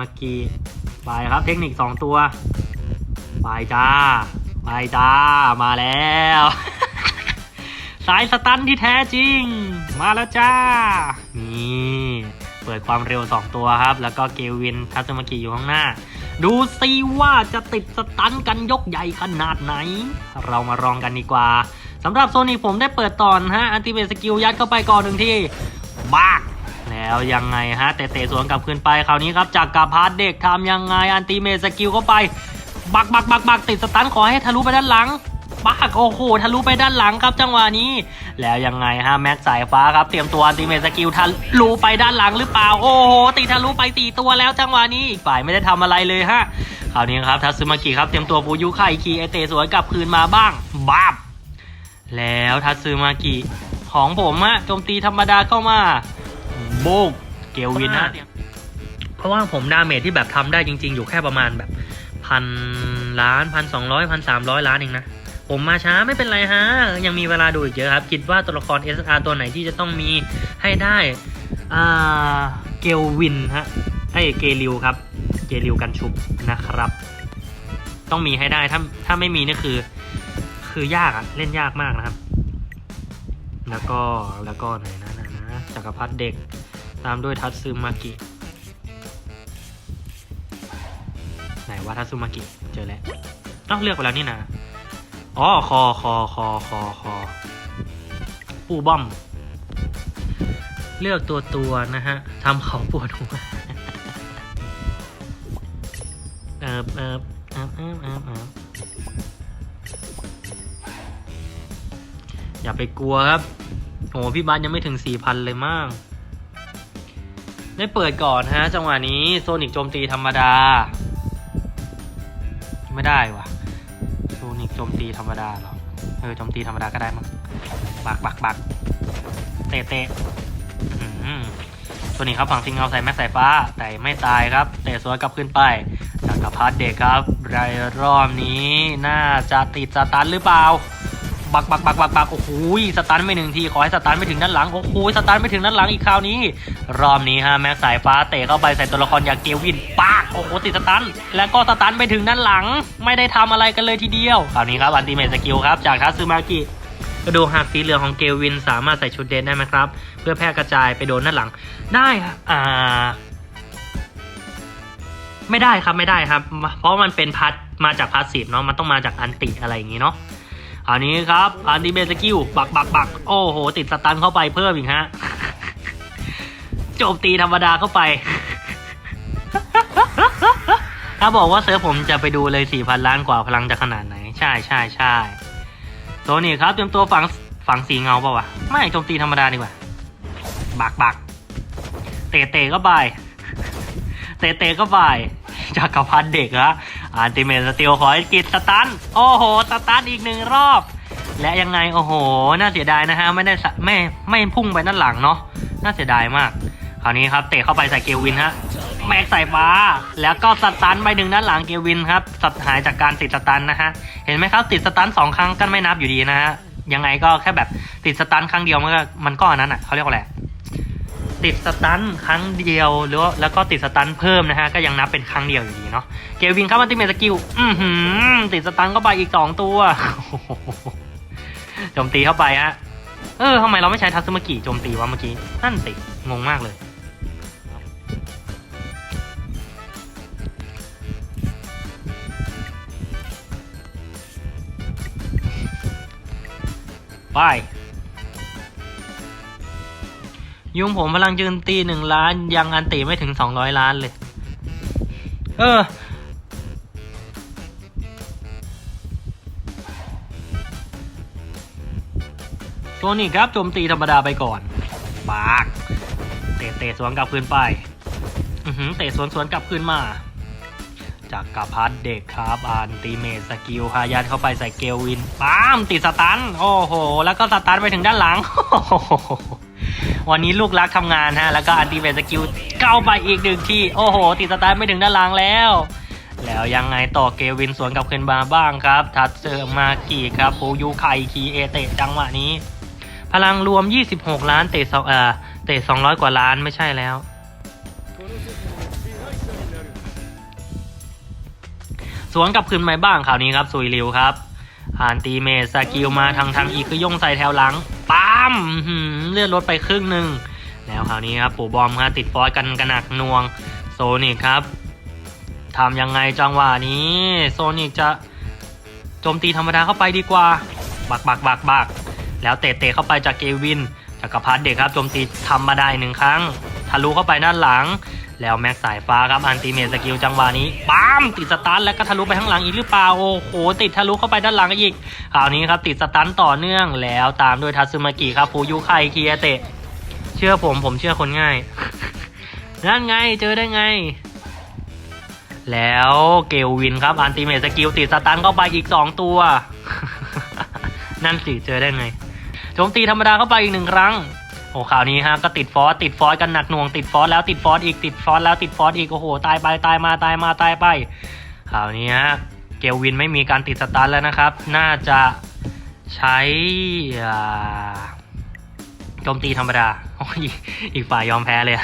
มากิไปครับเทคนิคสองตัว ไปจ้า ไปจ้า มาแล้ว สายสตันที่แท้จริง มาแล้วจ้า นี่เปิดความเร็ว 2 ตัวครับ แล้วก็เกวินทัตมากิอยู่ข้างหน้า ดูซิว่าจะติดสตันกันยกใหญ่ขนาดไหน เรามาลองกันดีกว่าสำหรับโซนิผมได้เปิดตอนฮะอันติเมสกิลยัดเข้าไปก่อนหนึ่งที่บ้า แล้วยังไงฮะเตะสวนกลับคืนไปคราวนี้ครับจากกาพาร์เด็กทำยังไงอันติเมสกิลเข้าไป บักบักบักบักติดสตันขอให้ทะลุไปด้านหลังบักโอ้โหทะลุไปด้านหลังครับจังหวะนี้ แล้วยังไงฮะแม็กสายฟ้าครับเตรียมตัวอันติเมสกิลทะลุไปด้านหลังหรือเปล่าโอ้โหตีทะลุไปตีตัวแล้วจังหวะนี้อีกฝ่ายไม่ได้ทำอะไรเลยฮะคราวนี้ครับทัซึมากิครับเตรียมตัวฟูยุไคคีไอเตะสวนกลับคืนมาบ้างบ้าบแล้วทัซึมากิของผมฮะโจมตีธรรมดาเข้ามา โบกเกลวินฮะเพราะว่าผมดาเมจที่แบบทำได้จริง ๆ อยู่แค่ประมาณแบบพันล้านพันสองร้อยพันสามร้อยล้านเองนะ ผมมาช้าไม่เป็นไรฮะ ยังมีเวลาดูอีกเยอะครับ คิดว่าตัวละคร SR ตัวไหนที่จะต้องมีให้ได้อ่าเกลวินฮะไอ้ยเกลิวครับ เกลิวกันชุบนะครับ ต้องมีให้ได้ถ้าถ้าไม่มีนี่คือ คือยากอะเล่นยากมากนะครับ แล้วก็แล้วก็ไหนนะนะนะจักรพรรดิเด็ก ตามด้วยทัตซึมากิ ไหนว่าทัตซึมากิ เจอแล้วต้องเลือกไปแล้วนี่นะอ๋อคอคอคอคอคอปูบอม เลือกตัวตัวนะฮะทำเขาปวดหัวเอิบเอิบเอิบเอิบเอิบเอิบอย่าไปกลัวครับโอ้พี่บ้านยังไม่ถึงสี่พันเลยมาก ได้เปิดก่อนฮะ จังหวะนี้โซนิกโจมตีธรรมดา ไม่ได้วะโซนิกโจมตีธรรมดาหรอเออโจมตีธรรมดาก็ได้มั้งบักบักบักเตะเตะโซนิกครับฝั่งซิงเงาใส่แม็กสายฟ้า แต่ไม่ตายครับ เตะสวนกลับขึ้นไปจากกับพาร์ทเด็กครับรายรอบนี้น่าจะติดสตันหรือเปล่า บักบักบักบักบักโอ้โหสตันไม่หนึ่งทีขอให้สตันไม่ถึงด้านหลังโอ้โหสตันไม่ถึงด้านหลังอีกคราวนี้ รอบนี้ฮะแม็กสายฟ้าเตะเข้าไปใส่ตัวละครอย่างเกวินปากโอ้โหติดสตัน แล้วก็สตันไปถึงด้านหลัง ไม่ได้ทำอะไรกันเลยทีเดียวคราวนี้ครับอันติเมตสกิลครับจากทัซึมากิกระดูหักสีเหลืองของเกวินสามารถใส่ชุดเดนได้ไหมครับ เพื่อแพร่กระจายไปโดนด้านหลัง ได้อ่า ไม่ได้ครับไม่ได้ครับ เพราะมันเป็นพัดมาจากพาสซีฟเนาะมันต้องมาจากอันติอะไรอย่างงี้เนาะ อันนี้ครับ อันติเมตสกิลบักบักบักโอ้โห ติดสตันเข้าไปเพิ่มอีกฮะโจมตีธรรมดาเข้าไป ถ้าบอกว่าเซิร์ฟผมจะไปดูเลยสี่พันล้านกว่าพลังจะขนาดไหน ใช่ใช่ใช่โซนี่ครับเตรียมตัวฝังฝังสีเงาเปล่าวะ ไม่โจมตีธรรมดาดีกว่า บักบักเตะเตะก็ไปเตะเตะก็ไปจากกับพันเด็กฮะ อันติเมตสติลขอให้กิดสตัน โอ้โห สตันอีกหนึ่งรอบ และยังไง โอ้โห น่าเสียดายนะฮะ ไม่ได้ไม่ไม่พุ่งไปด้านหลังเนาะ น่าเสียดายมาก คราวนี้ครับ เตะเข้าไปใส่เกวินฮะ แม็กใส่ฟ้า แล้วก็สตันไปหนึ่งด้านหลังเกวินครับสัตหายจากการติดสตันนะฮะ เห็นไหมครับ ติดสตันสองครั้งก็ไม่นับอยู่ดีนะฮะ ยังไงก็แค่แบบติดสตันครั้งเดียวมันก็มันก็อันนั้นอะเขาเรียกว่าอะไร ติดสตันครั้งเดียวหรือว่าแล้วก็ติดสตันเพิ่มนะฮะก็ยังนับเป็นครั้งเดียวอยู่ดีเนาะเกลวินครับอันติเมสกิลอือหือติดสตันเข้าไปอีกสองตัวโจมตีเข้าไปฮะเออทำไมเราไม่ใช้ทัซึมากิโจมตีวะเมื่อกี้นั่นสิงงมากเลยไปยุ ยุงผมพลังยืนตีหนึ่งล้าน ยังอันตีไม่ถึงสองร้อยล้านเลย เออโซนิกครับโจมตีธรรมดาไปก่อนปากเตะเตะสวนกลับคืนไปอือหือเตะสวนสวนกลับคืนมา จากกับพัดเด็กครับอันตีเมสสกิลพายัดเข้าไปใส่เกลวินป้ามติดสตัน โอ้โห แล้วก็สตันไปถึงด้านหลัง วันนี้ลูกรักทำงานฮะ แล้วก็อันตีเมสสกิลเข้าไปอีกหนึ่งที่ โอ้โห ติดสตันไปถึงด้านหลังแล้ว แล้วยังไงต่อเกวินสวนกับคืนมาบ้างครับ ทัดเซอร์มาขี่ครับปูยูไคคีเอเตะจังหวะนี้ พลังรวม 26 ล้านเตะสองเอ่อเตะ200 กว่าล้านไม่ใช่แล้วสวนกับคืนไมาบ้างคราวนี้ครับซุยริวครับอ่านตีเมสกิลมาทางทางอีกก็ย่งใส่แถวหลัง ปั๊มเลื่อนรถไปครึ่งหนึ่งแล้วคราวนี้ครับปู่บอมครับติดฟอสกันกระหนักนวงโซนิกครับทำยังไงจังหวะนี้ โซนิกจะโจมตีธรรมดาเข้าไปดีกว่า บักบักบักบักแล้วเตะเตะเข้าไปจากเกวินจักรพัฒเด็กครับโจมตีทำมาได้หนึ่งครั้งทะลุเข้าไปด้านหลัง แล้วแม็กสายฟ้าครับอันติเมตสกิลจังหวะนี้ปั๊มติดสตันแล้วก็ทะลุไปข้างหลังอีกหรือเปล่าโอ้โหติดทะลุเข้าไปด้านหลังอีกคราวนี้ครับติดสตันต่อเนื่องแล้วตามด้วยทัตสึมากิครับฟูยุไคเคียเตะ เชื่อผมผมเชื่อคนง่าย นั่นไงเจอได้ไง แล้วเกลวินครับอันติเมตสกิลติดสตันเข้าไปอีก 2 ตัว นั่นสิเจอได้ไงโจมตีธรรมดาเข้าไปอีกหนึ่งครั้ง โอ้ข่าวนี้ฮะก็ติดฟอสติดฟอสกันหนักหน่วงติดฟอสแล้วติดฟอสอีกติดฟอสแล้วติดฟอสอีกโอ้โหตายไปตายมาตายมาตายไปข่าวนี้ฮะเกลวินไม่มีการติดสตาร์แล้วนะครับ น่าจะใช้อ่าโจมตีธรรมดาโอ้ยอีกฝ่ายยอมแพ้เลย